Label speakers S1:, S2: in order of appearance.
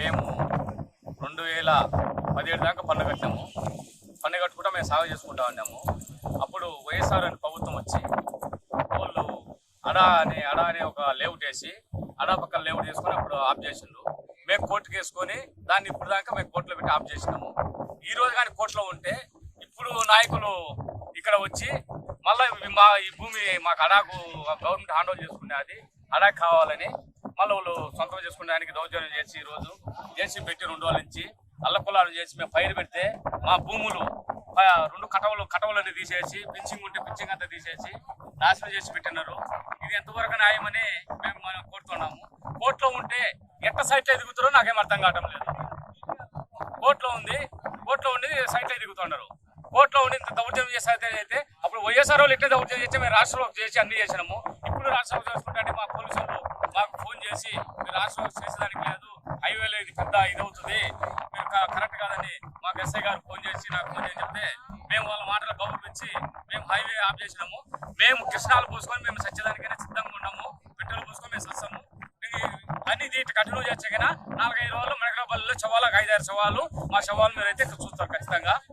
S1: మేము రెండు వేల పదిహేడు దాకా పన్ను కట్టాము పన్ను కట్టుకుంటా మేము సాగు చేసుకుంటా ఉన్నాము. అప్పుడు వైఎస్ఆర్ అని ప్రభుత్వం వచ్చి వాళ్ళు అడా అని అడా అనే ఒక లేఅవుట్ వేసి అడా పక్కన లేఅవుట్ చేసుకొని అప్పుడు ఆఫ్ చేసిండ్రు. మేము కోర్టుకు వేసుకొని దాన్ని ఇప్పుడు దాకా మేము కోర్టులో పెట్టి ఆఫ్ చేసినాము. ఈ రోజు కానీ కోర్టులో ఉంటే ఇప్పుడు నాయకులు ఇక్కడ వచ్చి మళ్ళీ మా ఈ భూమి మాకు అడాకు గవర్నమెంట్ హ్యాండ్ ఓవర్ చేసుకునేది అడాకు కావాలని మళ్ళీ వాళ్ళు సొంతం చేసుకునేదానికి దౌర్జన్యం చేసి ఈరోజు రోజు చేసి పెట్టి రెండు రోజుల నుంచి అల్లకులాలు చేసి మేము పైరు పెడితే మా భూములు రెండు కటవలు కటవలన్నీ తీసేసి పిచ్చింగ్ ఉంటే పిచ్చింగ్ అంతా తీసేసి నాశనం చేసి పెట్టినారు. ఇది ఎంతవరకు న్యాయమని మేము మనం కోరుతున్నాము. కోర్టులో ఉంటే ఎట్ట సైట్లో ఎదుగుతారో నాకేం అర్థం కావటం లేదు. కోర్టులో ఉంది కోర్టులో ఉండి సైట్లో ఎదుగుతున్నారు. కోర్టులో ఉండి ఇంత దౌర్జన్యం చేసే అయితే అప్పుడు వైఎస్ఆర్ వాళ్ళు ఎట్లా దౌర్జన్యం చేస్తే మేము రాష్ట్రంలో చేసి అన్ని చేసినాము. ఇప్పుడు రాష్ట్రంలో చేసుకుంటే మా పోలీసులు మాకు ఫోన్ చేసి మీరు రాష్ట్రంలో చేసేదానికి లేదు హైవేలో ఇది పెద్ద ఇది అవుతుంది మీరు క- కరెక్ట్ కాదని మాకు ఎస్ఐ గారు ఫోన్ చేసి నాకు ఫోన్ చేసి చెప్తే మేము వాళ్ళ మాటలు గౌరవించి మేము హైవే ఆఫ్ చేసినాము. మేము కృష్ణాలు పోసుకొని మేము సత్యదానికైనా సిద్ధంగా ఉన్నాము పెట్రోల్ పోసుకొని మేము సస్తాము. అన్ని దీటి కంటిన్యూ చేస్తే కన్నా నాలుగైదు రోజులు మనకపల్లిలో శవాలకు ఐదారు శవాలు మా శవాలు మీరు అయితే చూస్తారు ఖచ్చితంగా.